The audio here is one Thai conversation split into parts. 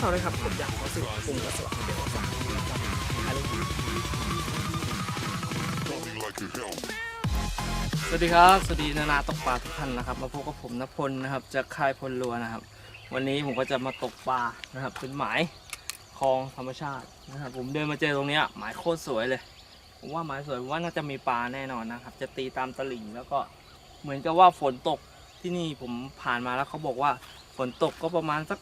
ฝากด้วยครับกดอยากขอสื่อปุ่มกระสวะเดี๋ยวสั่งอะไร Nothing like your help. สวัสดีครับ สวัสดีนานาตกปลาทุกท่านนะครับ มาพบกับผมนพลนะครับจากค่ายพลลัวนะครับ วันนี้ผมก็จะมาตกปลานะครับ เป็นหมายคลองธรรมชาตินะครับ ผมเดินมาเจอตรงนี้หมายโคตรสวยเลยผมว่าหมายสวยผมว่าน่าจะมีปลาแน่นอนนะครับ จะตีตามตลิ่งแล้วก็เหมือนกับว่าฝนตกที่นี่ผมผ่านมาแล้วเขาบอกว่าฝนตกก็ประมาณสัก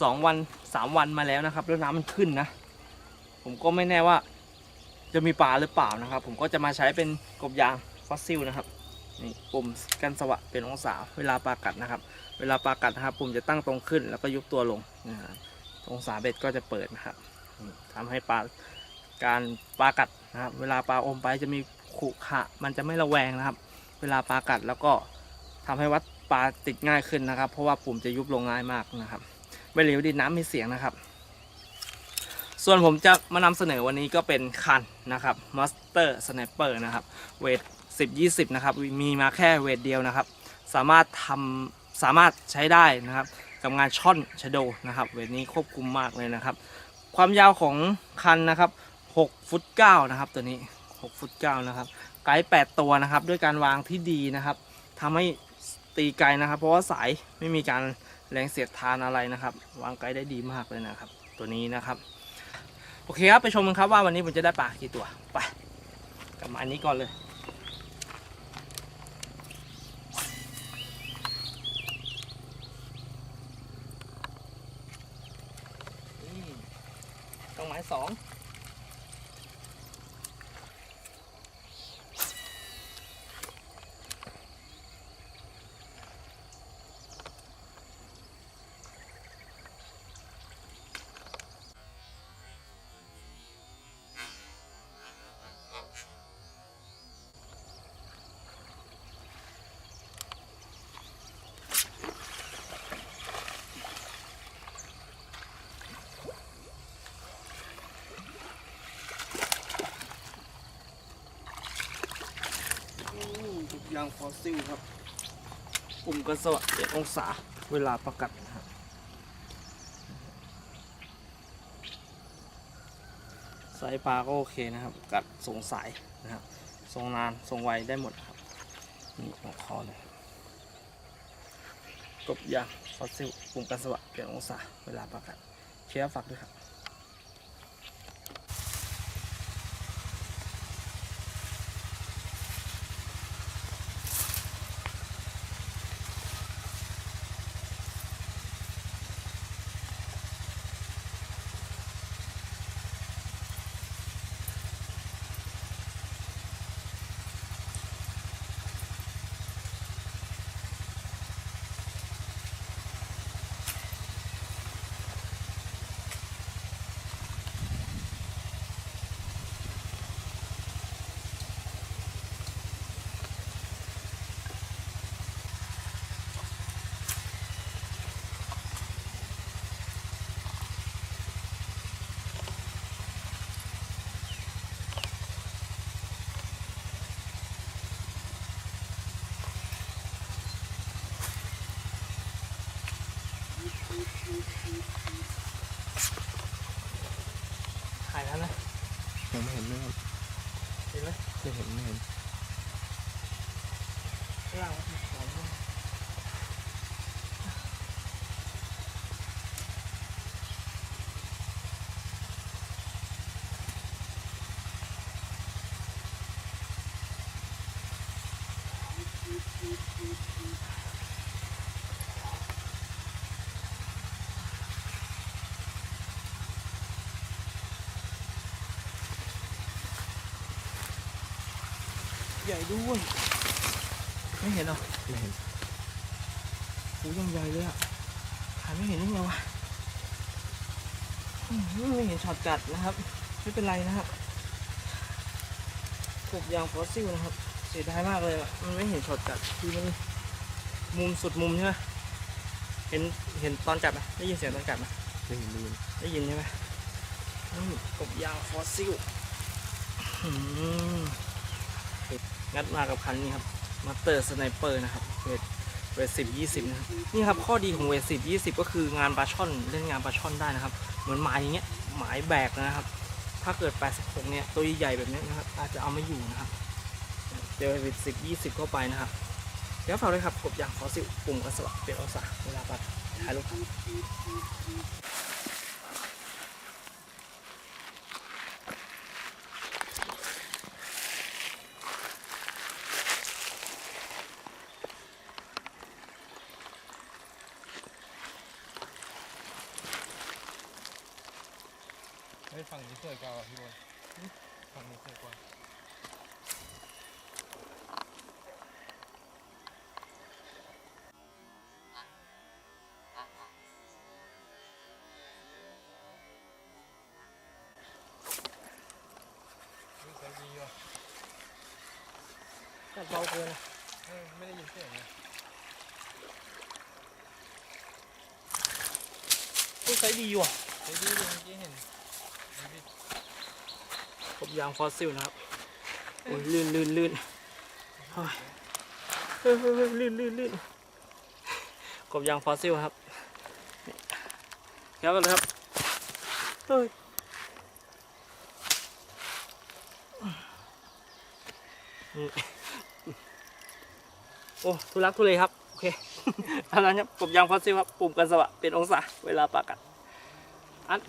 สองวันสามวันมาแล้วนะครับ แล้วน้ำมันขึ้นนะ ผมก็ไม่แน่ว่าจะมีปลาหรือเปล่านะครับ ผมก็จะมาใช้เป็นกบยางฟอสซิลนะครับนี่ปุ่มกันสวะเป็นองศาเวลาปลากัดนะครับ เวลาปลากัดนะครับปุ่มจะตั้งตรงขึ้นแล้วก็ยุบตัวลงนะครับองศาเบ็ดก็จะเปิดนะครับนี่ทำให้ปลาการปลากัดนะครับ เวลาปลาอมไปจะมีขุขะมันจะไม่ระแวงนะครับ เวลาปลากัดแล้วก็ทำให้วัดปลาติดง่ายขึ้นนะครับ เพราะว่าปุ่มจะยุบลงง่ายมากนะครับ ไม่เหลวดินน้ำมีเสียงนะครับ ส่วนผมจะมานำเสนอวันนี้ก็เป็นคันนะครับ Master Sniper นะครับ เวท 10 20 นะครับ มีมาแค่เวทเดียวนะครับ สามารถทำสามารถใช้ได้นะครับกับงานช่อนชโดนะครับเวทนี้ควบคุมมากเลยนะครับ ความยาวของคันนะครับ 6 ฟุต 9 นะครับ ตัวนี้ 6 ฟุต 9 นะครับ ไกด์8ตัวนะครับ ด้วยการวางที่ดีนะครับทำให้ตีไกลนะครับ เพราะว่าสายไม่มีการ แรงเสียดทานอะไรนะครับ วางไกด์ได้ดีมากเลยนะครับ ตัวนี้นะครับ โอเคครับไปชมกันครับว่าวันนี้ผมจะได้ปลากี่ตัวไปกลับมาอันนี้ก่อนเลยต้องหมายสอง ยางฟอสซิลครับกลุ่มกระสวะเจ็ดองศาเวลาประกัดนะครับสายปลาก็โอเคนะครับ กัดส่งสายนะครับส่งนานส่งไวได้หมดครับนี่ของคอเลยกบยางฟอสซิลกลุ่มกระสวะเปลี่ยนองศาเวลาประกัดเชียร์ฝักด้วยครับ ถ่ายแล้วนะ ยังไม่เห็นไม่เห็นเห็นไหมไม่เห็นไม่เห็น ข้างล่างมันมีของด้วย ใหญ่ด้วย ไม่เห็นเหรอไม่เห็นโอ้ยังใหญ่เลยอะถ่ายไม่เห็นได้ไงวะอืมไม่เห็นช็อตกัดนะครับ ไม่เป็นไรนะครับกบยางฟอสซิลนะครับ เสียดายมากเลยอะ มันไม่เห็นช็อตกัดคือมันมุมสุดมุมใช่ไหมเห็นเห็นตอนกัดไหมได้ยินเสียงตอนกัดไหมไม่เห็นไม่เห็นได้ยินใช่ไหมนี่กบยางฟอสซิลอืม งัดมากับคันนี้ครับมาเตอร์สไนเปอร์นะครับเวทเวทสิบยี่สิบนะครับนี่ครับข้อดีของเวทสิบยี่สิบก็คืองานปลาช่อนเล่นงานปลาช่อนได้นะครับ เหมือนหมายอย่างเงี้ยหมายแบกนะครับ ถ้าเกิด86เนี่ยตัวใหญ่ๆแบบนี้นะครับอาจจะเอาไม่อยู่นะครับเจอวิดสิบยี่สิบเข้าไปนะครับเดี๋ยวฝากด้วยครับกบอย่างขอสิปุ่มกระสวัเปลี่ยนองศาเวลาปัดถ่ายรูปครับ เฮ้ย ฝั่งนี้สวยกว่าว่ะพี่บอลฝั่งนี้สวยกว่าเฮ้ยใส่ดีว่ะแต่เบาเกินนะเออไม่ได้ยินเสียงเลยตัวไซส์ดีว่ะใส่ดีเลยเมื่อกี้เห็น เห็นดิกบยางฟอสซิลนะครับโอ้ยลื่นลื่นลื่นเฮ้ยเฮ้ยเฮ้ยเฮ้ยลื่นลื่นลื่นกบยางฟอสซิลครับนี่ครับกันเลยครับเฮ้ยนี่โอ้ทุลักทุเลครับ โอเคอันนั้นครับกบยางฟอสซิลครับ ปุ่มกันสวะเป็นองศา เวลาปากัดอัน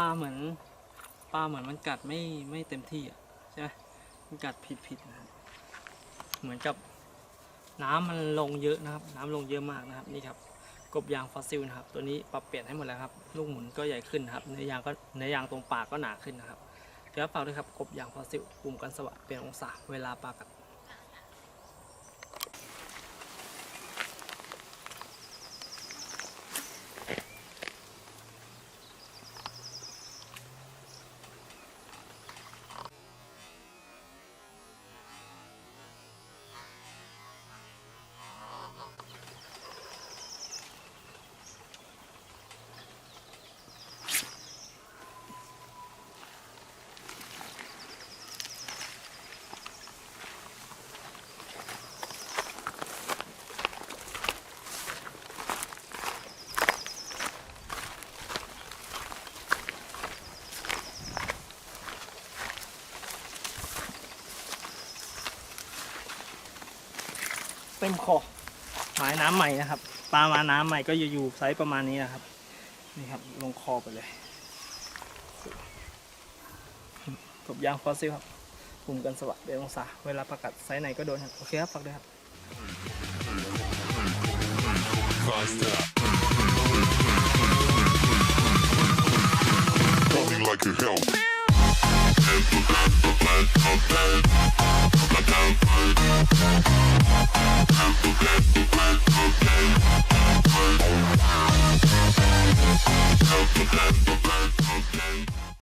ลาเหมือนปลาเหมือนมันกัดไม่ไม่เต็มที่อะใช่ไหมมันกัดผิดผิดนะครับเหมือนกับน้ำมันลงเยอะนะครับ น้ำลงเยอะมากนะครับนี่ครับกบยางฟอสซิลนะครับ ตัวนี้ปรับเปลี่ยนให้หมดแล้วครับลูกหมุนก็ใหญ่ขึ้นนะครับเนื้อยางก็เนื้อยางตรงปากก็หนาขึ้นนะครับเดี๋ยวฝาด้วยครับกบยางฟอสซิลปุ่มกันสวะเปลี่ยนองศาเวลาปลากัด เต็มคอหมายน้ำใหม่นะครับ ปลามาน้ำใหม่ก็จะอยู่ไซส์ประมาณนี้นะครับ นี่ครับลงคอไปเลยกบยางฟอสซิลครับปุ่มกันสวัสดิ์เดองศาเวลาประกัดไซส์ไหนก็โดนครับ โอเคครับฝากด้วยครับ I'm like a hell.